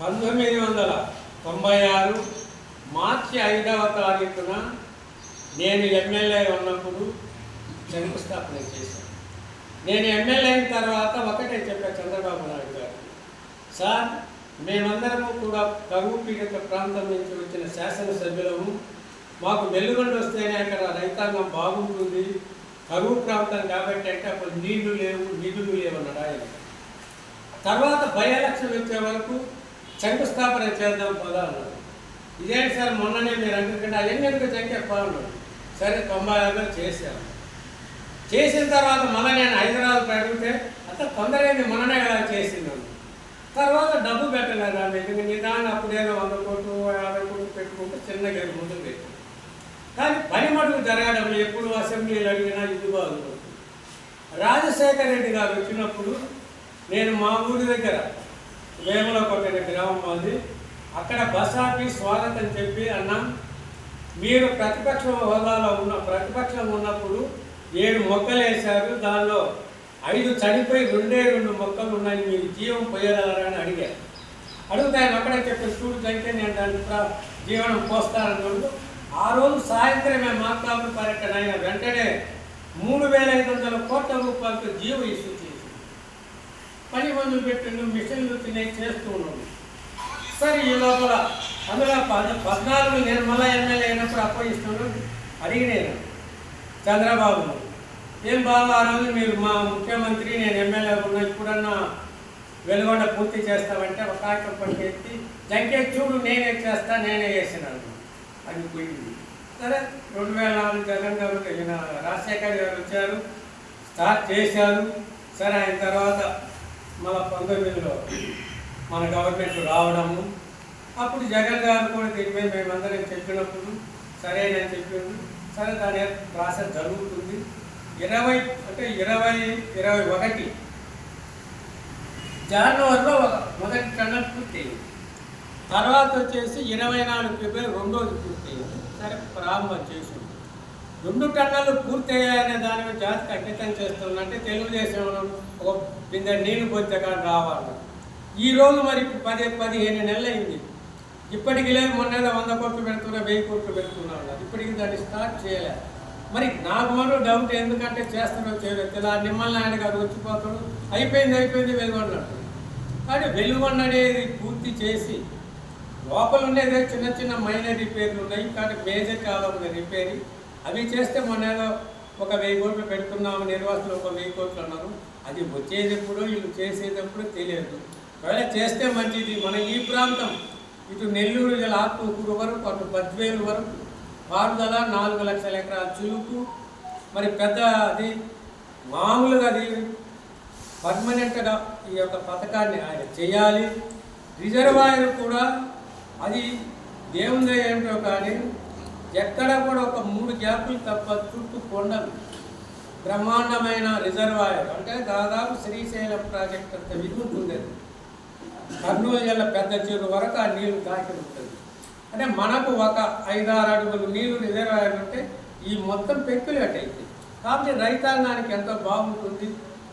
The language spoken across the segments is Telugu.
పంతొమ్మిది వందల తొంభై ఆరు మార్చి ఐదవ తారీఖున నేను ఎమ్మెల్యే ఉన్నప్పుడు శంకుస్థాపన చేశాను. నేను ఎమ్మెల్యే అయిన తర్వాత ఒకటే చెప్పా చంద్రబాబు నాయుడు గారు. సార్ మేమందరము కూడా కరువు పీడిత ప్రాంతం నుంచి వచ్చిన శాసనసభ్యులము. మాకు వెలుగుండి వస్తేనే అక్కడ రైతాంగం బాగుంటుంది. కరువు ప్రాంతం కాబట్టి అంటే అప్పుడు నీళ్ళు లేవు నిధులు లేవన్నాడు ఆయన. తర్వాత బై ఎలక్షన్ వచ్చే వరకు శంకుస్థాపన చేద్దాం పదా అన్నారు ఇదేంటి సార్ మొన్ననే మీరు అనుకుంటే అవన్నీ ఎందుకు చెప్పాలన్నాడు సరే తొంభై ఆరులో చేశాను. చేసిన తర్వాత మళ్ళీ నేను హైదరాబాద్ అడిగితే అసలు తొందరగా మొన్ననే కదా చేసింది తర్వాత డబ్బు పెట్టలేదు ఆమె ఎందుకు నిదానం అప్పుడేదో వంద కోట్లు యాభై కోట్లు పెట్టుకుంటే చిన్నగా ముందు పెట్టి కానీ పని మటుకు జరగడం ఎప్పుడు అసెంబ్లీలు అడిగినా ఇది బాగుంటుంది. రాజశేఖర రెడ్డి గారు వచ్చినప్పుడు నేను మా ఊరి దగ్గర వేముల కొట్టిన గ్రామం ఉంది అక్కడ బస్ ఆపి స్వాగతం చెప్పి అన్నాం మీరు ప్రతిపక్ష హోదాలో ఉన్న ప్రతిపక్షం ఉన్నప్పుడు ఏడు మొక్కలు వేశారు. దానిలో ఐదు చనిపోయి రెండే రెండు మొక్కలు ఉన్నాయి. మీరు జీవం పోయేదారని అడిగారు అడుగుతాను అక్కడే చెప్పి స్టూడెంట్ అయితే నేను దాని జీవనం పోస్తానన్నాడు. ఆ రోజు సాయంత్రం మేము మాట్లాడు పర్యటన అయిన వెంటనే మూడు వేల ఐదు వందల కోట్ల రూపాయలతో జీవ ఇస్తుంది. పని మందులు పెట్టిండు మిషన్లు తినే చేస్తూ ఉన్నాము సరే ఈ లోపల అందులో పద పద్నాలుగు నేను మళ్ళీ ఎమ్మెల్యే అయినప్పుడు అప్పగిస్తున్నాను అడిగినాను. చంద్రబాబు ఏం బాబు ఆ రోజు మీరు మా ముఖ్యమంత్రి నేను ఎమ్మెల్యే ఉన్న ఇప్పుడన్నా వెలుగొండ పూర్తి చేస్తామంటే ఒక కాగితం పట్టి జంకే చూడు నేనే చేస్తా నేనే చేసినాను. అది పోయింది. సరే రెండు వేల నాలుగు జగన్ గారు రాజశేఖర్ గారు వచ్చారు స్టార్ట్ చేశారు. సరే ఆయన తర్వాత మళ్ళీ పంతొమ్మిదిలో మన గవర్నమెంట్ రావడము. అప్పుడు జగన్ గారు కూడా దీని మీద మేమందరం చెప్పినప్పుడు సరేనని చెప్పిండు సరే దాని ప్రాసెస్ జరుగుతుంది. ఇరవై అంటే ఇరవై ఇరవై ఒకటి జనవరిలో ఒక మొదటి టన్నల్ పూర్తయింది. తర్వాత వచ్చేసి ఇరవై నాలుగు ఫిబ్రవరి రెండోది పూర్తయింది. సరే ప్రారంభం చేసింది రెండు టన్నులు పూర్తయ్యాయనే దాని మీద జాతి ఖచ్చితం చేస్తున్నట్టే తెలుగుదేశం ఒక బిందె నీళ్ళు పోతే కానీ రావాలి. ఈ రోజు మరి పది పదిహేను నెలలు అయింది ఇప్పటికి లేదు మొన్న వంద కోట్లు పెడుతున్నా వెయ్యి కోట్లు పెడుతున్నారు ఇప్పటికి దాన్ని స్టార్ట్ చేయలే. మరి నాకు మరో డౌట్ ఎందుకంటే చేస్తారో చేయలేదు ఇలా నిమ్మల నాయుడు గారు వచ్చిపోతాడు. అయిపోయింది అయిపోయింది వెలుగొన్నట్టు కానీ వెలుగొండ పూర్తి చేసి లోపల ఉండేదే చిన్న చిన్న మైనర్ రిపేర్లు ఉన్నాయి. కానీ మేజర్ కావాలి రిపేరింగ్ అవి చేస్తే మొన్న ఏదో ఒక వెయ్యి కోట్లు పెడుతున్నాము నిర్వాసులు ఒక వెయ్యి కోట్లు అన్నారు. అది వచ్చేటప్పుడు వీళ్ళు చేసేటప్పుడు తెలియదు. ఒకవేళ చేస్తే మంచిది. మన ఈ ప్రాంతం ఇటు నెల్లూరు గల ఆత్మకూరు వరకు అటు బద్వేలు వరకు పారుదల నాలుగు లక్షల ఎకరాల చులుకు మరి పెద్ద అది మామూలుగా అది పర్మనెంట్గా ఈ యొక్క పథకాన్ని ఆయన చేయాలి. రిజర్వాయర్ కూడా అది దేవుని ఏంటో కానీ ఎక్కడ కూడా ఒక మూడు గ్యాపులు తప్ప చుట్టూ కొండలు బ్రహ్మాండమైన రిజర్వాయర్ అంటే దాదాపు శ్రీశైలం ప్రాజెక్ట్ అంత విధి ఉంటుంది అది. కర్నూలు జిల్లా పెద్ద చెరువు వరకు ఆ నీళ్ళు దాకి ఉంటుంది. అంటే మనకు ఒక ఐదారు అడుగులు నీళ్ళు రిజర్వాయర్ ఉంటే ఈ మొత్తం పెక్కులేట్ అయితే. కాబట్టి రైతాంగానికి ఎంతో బాగుంటుంది.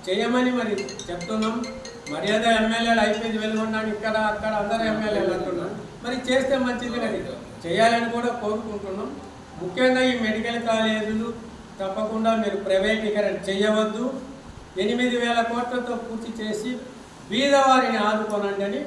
చేయమని మరి చెప్తున్నాం. మర్యాద ఎమ్మెల్యేలు అయిపోయింది వెలుగున్నాను ఇక్కడ అక్కడ అందరూ ఎమ్మెల్యేలు అంటున్నాం మరి చేస్తే మంచిది కదా చేయాలని కూడా కోరుకుంటున్నాం. ముఖ్యంగా ఈ మెడికల్ కాలేజీలు తప్పకుండా మీరు ప్రైవేటీకరణ చేయవద్దు. ఎనిమిది వేల కోట్లతో పూర్తి చేసి బీదవారిని ఆదుకోనండి అని